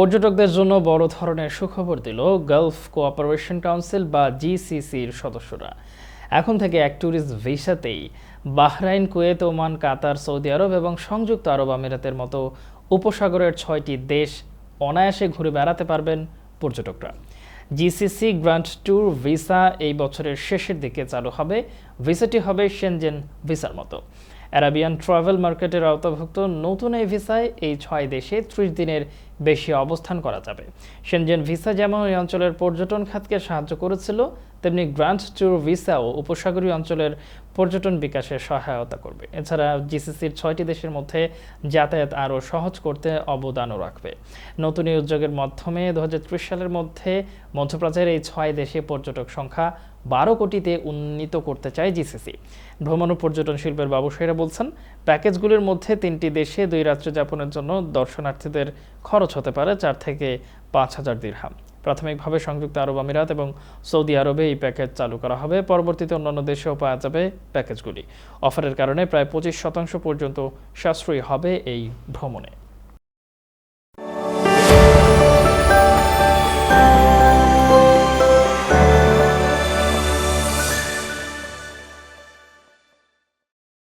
পর্যটকদের জন্য বড় ধরনের সুখবর দিল গালফ কোঅপারেশন কাউন্সিল বা জিসিসির সদস্যরা। এখন থেকে এক tourist ভিসাতেই Bahrain, Kuwait, Oman, Qatar, Saudi Arab এবং সংযুক্ত আরব আমিরাতের মতো উপসাগরের ছয়টি দেশ অনায়াসে ঘুরে বেড়াতে পারবেন পর্যটকরা। জিসিসি গ্রান্ট ট্যুর ভিসা এই বছরের শেষের দিকে চালু হবে। ভিসাটি হবে সেনজেন ভিসার মতো। অ্যারাবিয়ান ট্রাভেল মার্কেটের আওতাভুক্ত নতুন এই ভিসায় এই ছয় দেশে ত্রিশ দিনের বেশি অবস্থান করা যাবে। সেনজেন ভিসা যেমন এই অঞ্চলের পর্যটন খাতকে সাহায্য করেছিল, তেমনি গ্রান্ট ট্যুর ভিসাও উপসাগরীয় অঞ্চলের পর্যটন বিকাশে সহায়তা করবে। এছাড়া জিসিসির ছয়টি দেশের মধ্যে যাতায়াত আরও সহজ করতে অবদানও রাখবে। নতুন এই উদ্যোগের মাধ্যমে দু হাজার ত্রিশ সালের মধ্যে মধ্যপ্রাচ্যের এই ছয় দেশে পর্যটক সংখ্যা বারো কোটিতে উন্নীত করতে চায় জিসিসি। ভ্রমণ ও পর্যটন শিল্পের ব্যবসায়ীরা বলছেন, প্যাকেজগুলির মধ্যে তিনটি দেশে দুই রাত্রি যাপনের জন্য দর্শনার্থীদের খরচ হতে পারে চার থেকে পাঁচ হাজার দিরহাম। প্রাথমিকভাবে সংযুক্ত আরব আমিরাত এবং সৌদি আরবে এই প্যাকেজ চালু করা হবে। পরবর্তীতে অন্যান্য দেশেও পাওয়া যাবে প্যাকেজগুলি। অফারের কারণে প্রায় পঁচিশ শতাংশ পর্যন্ত সাশ্রয়ী হবে এই ভ্রমণে।